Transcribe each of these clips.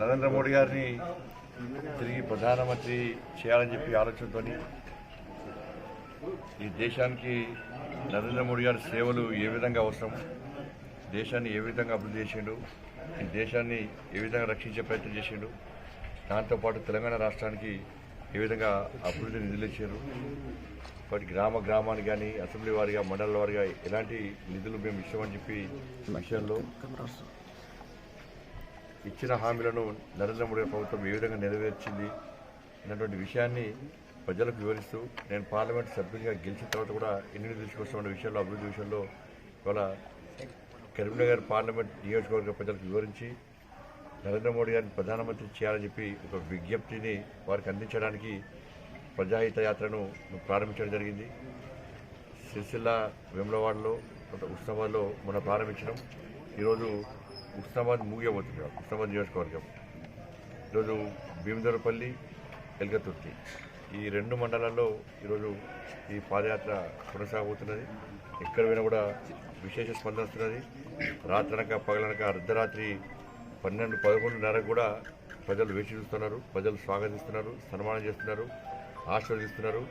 నరేంద్ర మోడీ గారిని తిరిగి ప్రధానమంత్రి చేయాలని చెప్పి ఆలోచనతో ఈ దేశానికి నరేంద్ర మోడీ గారి సేవలు ఏ విధంగా అవసరం? దేశాన్ని ఏ విధంగా అభివృద్ధి చేసిండు? ఈ దేశాన్ని ఏ విధంగా రక్షించే ప్రయత్నం చేసిండు? దాంతోపాటు తెలంగాణ రాష్ట్రానికి ఏ విధంగా అభివృద్ధి నిధులు ఇచ్చారు వాటి గ్రామ గ్రామానికి కానీ అసెంబ్లీ వారిగా మండల వారిగా ఎలాంటి నిధులు మేము ఇచ్చామని చెప్పి విషయంలో ఇచ్చిన హామీలను నరేంద్ర మోడీ ప్రభుత్వం ఏ విధంగా నెరవేర్చింది అనేటువంటి విషయాన్ని ప్రజలకు వివరిస్తూ నేను పార్లమెంట్ సభ్యునిగా గెలిచిన తర్వాత కూడా ఎన్ని నిధులు తీసుకొస్తామన్న విషయంలో అభివృద్ధి విషయంలో ఇవాళ కరీంనగర్ పార్లమెంట్ నియోజకవర్గ ప్రజలకు వివరించి నరేంద్ర మోడీ గారిని ప్రధానమంత్రి చేయాలని చెప్పి ఒక విజ్ఞప్తిని వారికి అందించడానికి ప్రజాహిత యాత్రను ప్రారంభించడం జరిగింది. సిరిసిల్ల వేములవాడలో ఉత్సవాల్లో ఉస్నాబాద్లో మనం ప్రారంభించడం ఈరోజు ఉస్నాబాద్ ముగియబోతుంది ఉస్నాబాద్ నియోజకవర్గం. ఈరోజు భీమదరపల్లి ఎల్గతుర్తి. ఈ రెండు మండలాల్లో ఈరోజు ఈ పాదయాత్ర కొనసాగుతున్నది. ఎక్కడ పోయినా కూడా విశేష స్పందన వస్తున్నది. రాత్రనక పగలనక అర్ధరాత్రి పన్నెండు పదకొండున్నరకు కూడా ప్రజలు వేచి చూస్తున్నారు. ప్రజలు స్వాగతిస్తున్నారు సన్మానం చేస్తున్నారు ఆశీర్వదిస్తున్నారు.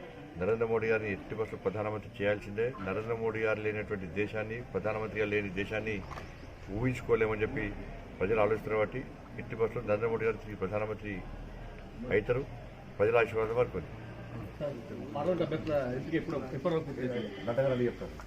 నరేంద్ర మోడీ గారిని ఎట్టి బస్సు ప్రధానమంత్రి చేయాల్సిందే. నరేంద్ర మోడీ గారు లేనటువంటి దేశాన్ని ప్రధానమంత్రిగా లేని దేశాన్ని ఊహించుకోలేమని చెప్పి ప్రజలు ఆలోచిస్తున్నారు కాబట్టి ఎట్టి బస్సులో నరేంద్ర మోడీ గారు ప్రధానమంత్రి అవుతారు. ప్రజల ఆశీర్వాదం వరకు చెప్తారు.